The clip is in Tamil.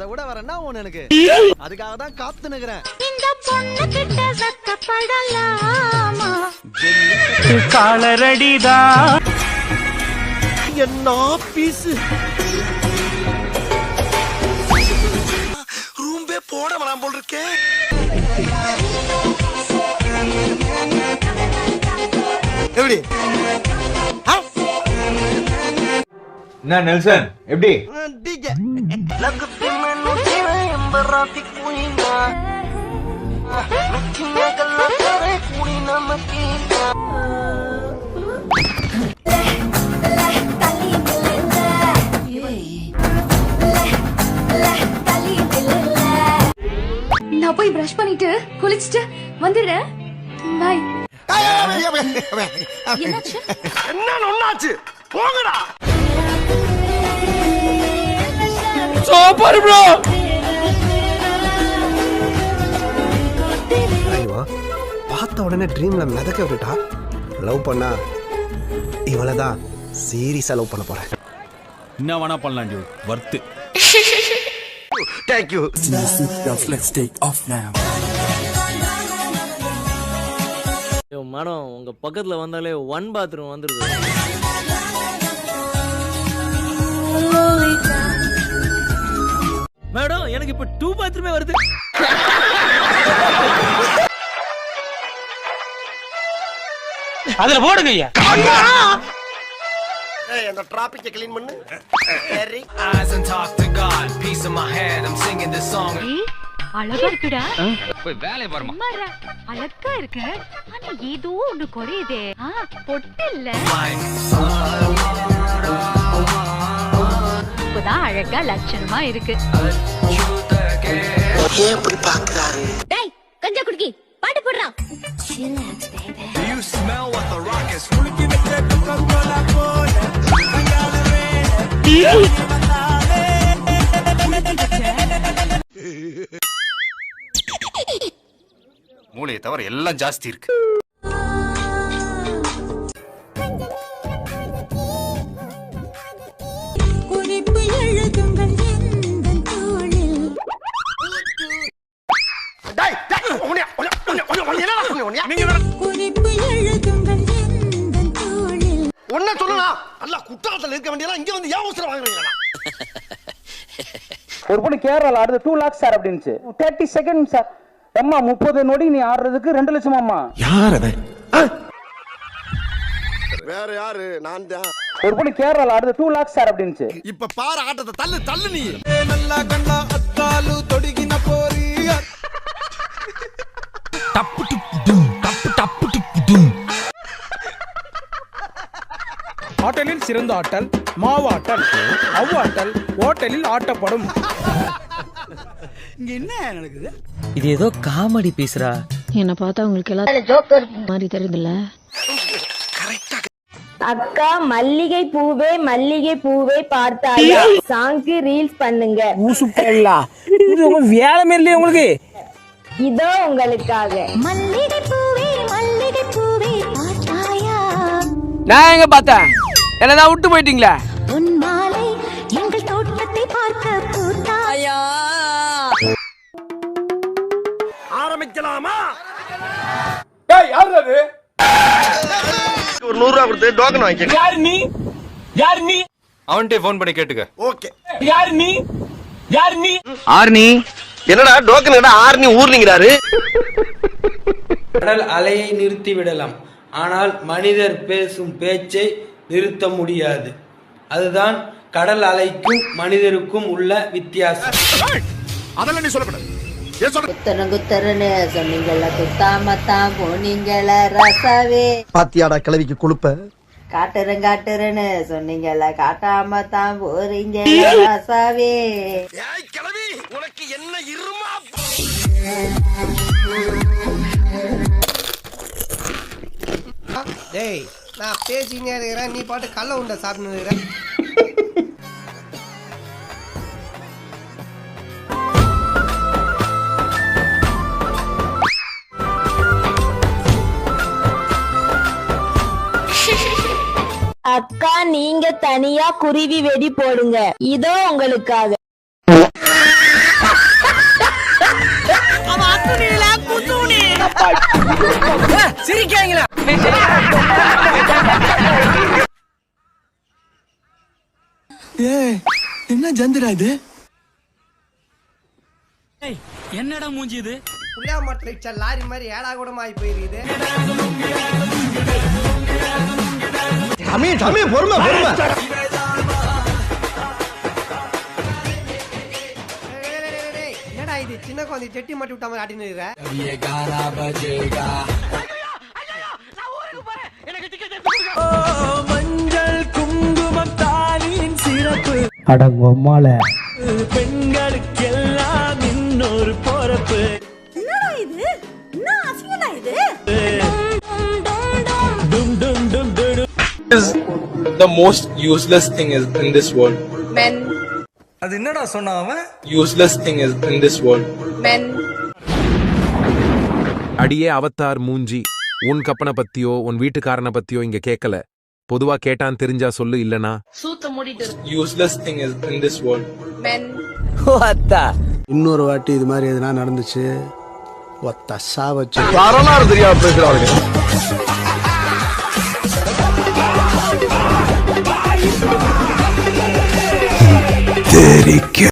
அதை விட வேற என்ன ஒண்ணு எனக்கு? அதுக்காக தான் காத்து நிக்கிறேன் இந்த பொண்ணு கிட்ட சத்தப்படலாமா காலரடிதான் என்ன பீஸ்? ரூம்பே போட வேணாம் போல் இருக்கே எப்படி என்ன நெல்சன் எப்படி நான் போய் பிரஷ் பண்ணிட்டு குளிச்சுட்டு வந்துடுறேன் பாய் என்னாச்சு என்ன ஒண்ணாச்சு போங்கடா சூப்பர் ப்ரோ பார்த்த உடனே ட்ரீம்ல மிதக்க விட்டுட்டா? லவ் பண்ணா இவளை தான் சீரியஸா லவ் பண்ண போறேன். என்ன வேணா பண்ணலாம் டியூட் வர்த்து தேங்க்யூ மேடம் உங்க பக்கத்துல வந்தாலே ஒன் பாத்ரூம் வந்துருது. மேடம் எனக்கு இப்ப டூ பாத்ரூமே வருது. அதுல போடுங்க ஐயா. அந்த டிராபிக்கை க்ளீன் பண்ணு. சரி அழகா இருக்குடா. அம்மாடா, அழகா இருக்கு. ஆனா ஏதோ ஒண்ணு குறையுதே. ஆ, பொட்டு இல்ல. இப்பதான் அழகா லட்சணமா இருக்கு. டேய் கஞ்சா குடுக்கி பாட்டு போடுறான் மூளையை தவிர எல்லாம் ஜாஸ்தி இருக்கு. ஒரு பொண்ணு கேரளா ஆடுது டூ லேக்ஸ் சார் அப்படின்னுச்சு. தேர்ட்டி செகண்ட் சார் அம்மா முப்பது நொடி நீ ஆடுறதுக்கு ரெண்டு லட்சம் அம்மா. வேற யாரு? நான் தான். ஒரு பொண்ணு கேரளா ஆடுது டூ லேக்ஸ் சார் அப்படின்னுச்சு. இப்ப பாரு ஆட்டத்தை தள்ளு தள்ளு நீ. டப்பு டுப்பு டும் டப்பு சிறந்த ஆட்டல் மாவாட்டல் அவ்வாட்டல் ஓட்டலில் ஆட்டப்படும். இது ஏதோ காமெடி பீஸ்ரா என்ன பார்த்தா உங்களுக்கு எல்லாம் மாதிரி தெரியுதுல்ல. அக்கா மல்லிகை பூவே மல்லிகை பூவே பார்த்தாயா? சாங்க்கு ரீல்ஸ் பண்ணுங்க. ஊசு பேரலா இது உங்க வேலை இல்லையே உங்களுக்கு. இதோ உங்களுக்காக. மல்லிகை பூவே மல்லிகை பூவே பார்த்தாயா? நான் எங்க பார்த்தேன்? என்னதான் விட்டு போயிட்டீங்களா? உன் மாலை எங்கள் தோட்டத்தை பார்க்க பூத்தாயா ஆரம்பிக்கலாமா? யாரு அது? ஒரு நூறு ரூபா கொடுத்து டோக்கன் வாங்கிக்க. யாரு நீ? யாரு நீ? அவன்கிட்ட ஃபோன் பண்ணி கேட்டுக்க. ஓகே. யாரு நீ? யாரு நீ? ஆர்னி. என்னடா டோக்கன் கடை ஆர்னி ஊர்லிங்கிறாரு? கடல் அலையை நிறுத்தி விடலாம் ஆனால் மனிதர் பேசும் பேச்சை நிறுத்த முடியாது. அதுதான் கடல் அலைக்கும் மனிதருக்கும் உள்ள வித்தியாசம். அதெல்லாம் நீ சொல்லக்கூடாது. சொன்னீங்கள குத்தாம தான் போனீங்கள ரசாவே. பாத்தியாடா கிளவிக்கு கொழுப்ப? காட்டுறேன் காட்டுறேன்னு சொன்னீங்கள காட்டாம தான் போறீங்க ரசாவே. ஏய் கிளவி உனக்கு என்ன இருமா? டேய் நான் பேசினே இருக்கிறேன். நீ பாட்டு கள்ள உண்ட சாப்பிட்டு அக்கா நீங்க தனியா குருவி வெடி போடுங்க. இதோ உங்களுக்காக. சிரிக்காங்களா என்ன ஜந்திரா இது? என்னடா மூஞ்சி இது? புளியா மட்டை லாரி மாதிரி ஏடா கூட ஆகி போயிருக்குது. தமிழ் தமிழ் பொறுமை பொறுமை. என்னடா இது? சின்ன குழந்தை செட்டி மாட்டி விட்ட மாதிரி ஆட்டின்னு இருக்கிற? அடங்கொம்மால பெண்களுக்கெல்லாம் இன்னொரு பொறப்பு. டும் டும் டும் டும் The most useless thing is in this world. Men, அது என்னடா சொன்னா அவன்? Useless thing is in this world. men. அடியே அவத்தார் மூஞ்சி. உன் கப்பனை பத்தியோ உன் வீட்டுக்காரனை பத்தியோ இங்க கேட்கல பொதுவா கேட்டான் தெரிஞ்சா சொல்லு இல்லனா? Useless thing is in this world. Men. இன்னொரு வாட்டி இது மாதிரி எதுனா நடந்துச்சு ஒத்த சாவச்சு வரலாறு தெரியாம பேசுறாங்க தெரிக்க